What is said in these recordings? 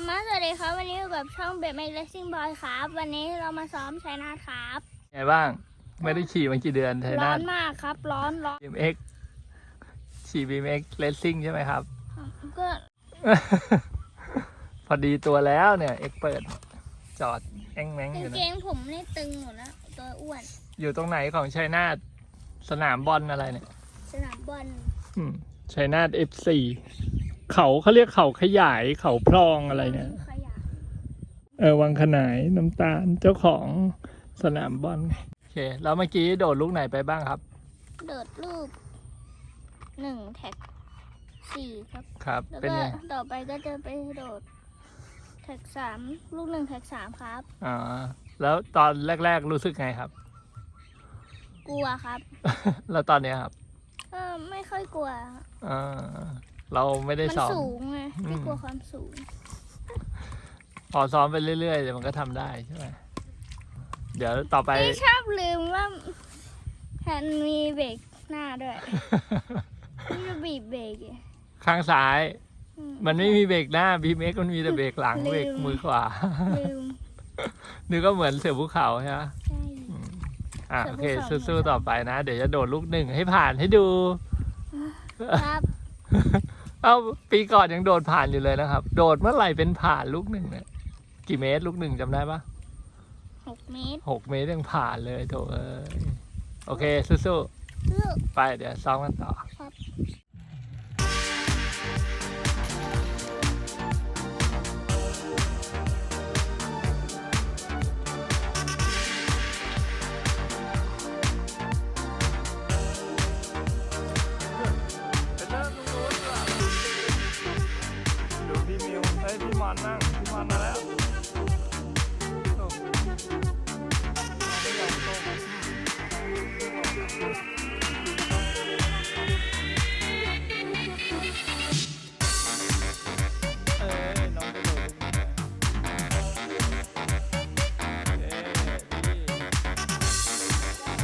ธรรมะสวัสดีครับ วันนี้อยู่กับช่องเบดเมกเลสซิ่งบอยครับ วันนี้เรามาซ้อมชัยนาทครับไงบ้าง ไม่ได้ขี่มากี่เดือนไทยร้นาอทนมากครับ ร้อนร้อน BMX ขี่ BMX Racing ใช่ไหมครับ ก็พอดีตัวแล้วเนี่ย เอ็กเปิด จอดแองแมงกาองยู่เกนะงผมนี่ตึงหมดแล้วตัวอ้วน อยู่ตรงไหนของชัยนาทสนามบอลอะไรเนี่ยสนามบอลอืมชัยนาท F4 เขาเขาเรียกเขาขยายเขาพลองอะไรเนี่ยขยะเออวังขนายน้ำตาลเจ้าของสนามบอลโอเค แล้วเมื่อกี้โดดลูกไหนไปบ้างครับ โดดลูกหนึ่งแท็กสี่ครับครับแล้วเป็นก็ไงต่อไปก็จะไปโดดแท็กสามลูกหนึ่งแท็กสามครับอ๋อแล้วตอนแรก ๆ รู้สึกไงครับ กลัวครับ แล้วตอนเนี้ยครับก็ไม่ค่อยกลัว อ่า เราไม่ได้มันซ้อม สูงไงอืมไม่กลัวความสูง พอซ้อมไปเรื่อยๆเดี๋ยวมันก็ทำได้ใช่ไหมเดี๋ยวต่อไป พี่ชอบลืมว่าแฮนด์มีเบรกหน้าด้วยพี่จะบีบเบรกอีกข้างซ้าย อืม มันไม่มีเบรกหน้าบีเมกมันมีแต่เบรกหลังลืม เบรกมือขวา ลืมนึกก็เหมือนเสือภูเขาใช่ไหมใช่ อะเสืโออภูเคเขา สู้ๆต่อไปนะ เดี๋ยวจะโดดลูกหนึ่งให้ผ่านให้ดู ครับ เอ้าปีก่อนยังโดดผ่านอยู่เลยนะครับ โดดเมื่อไหร่เป็นผ่านลูกหนึ่งเนี่ยกี่เมตรลูกหนึ่งจำได้ปะหกเมตรหกเมตรยังผ่านเลยโถเอ้ยโอเคสู้ลูกๆไปเดี๋ยวซ้อมกันต่อ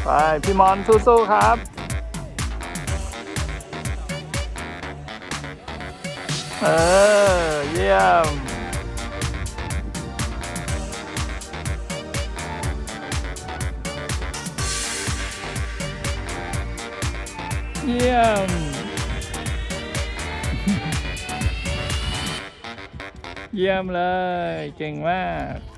ไป พี่มอนสู้ๆครับ เออ เยี่ยม เยี่ยม เยี่ยมเลย เก่งมาก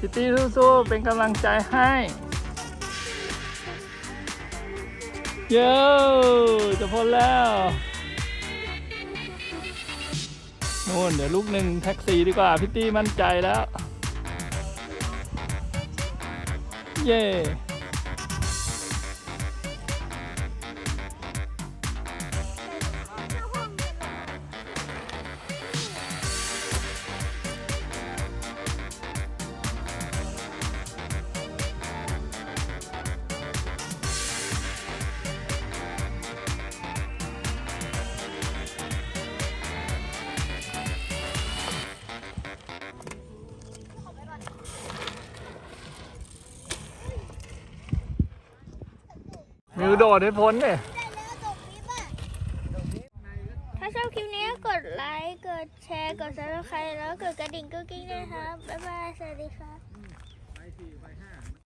พิตตี้สู้ๆเป็นกำลังใจให้เย้จะพ้นแล้วนู่นเดี๋ยวลูกหนึ่งแท็กซี่ดีกว่าพิตตี้มั่นใจแล้ว เย้ มิวโดดให้พ้นเนี่ยถ้าชอบคลิปนี้กดไลค์ กดแชร์ กดซับสไครต์แล้วกดกระดิ่งกุ๊กกิ๊งด้วยครับ บ๊ายบาย สวัสดีครับ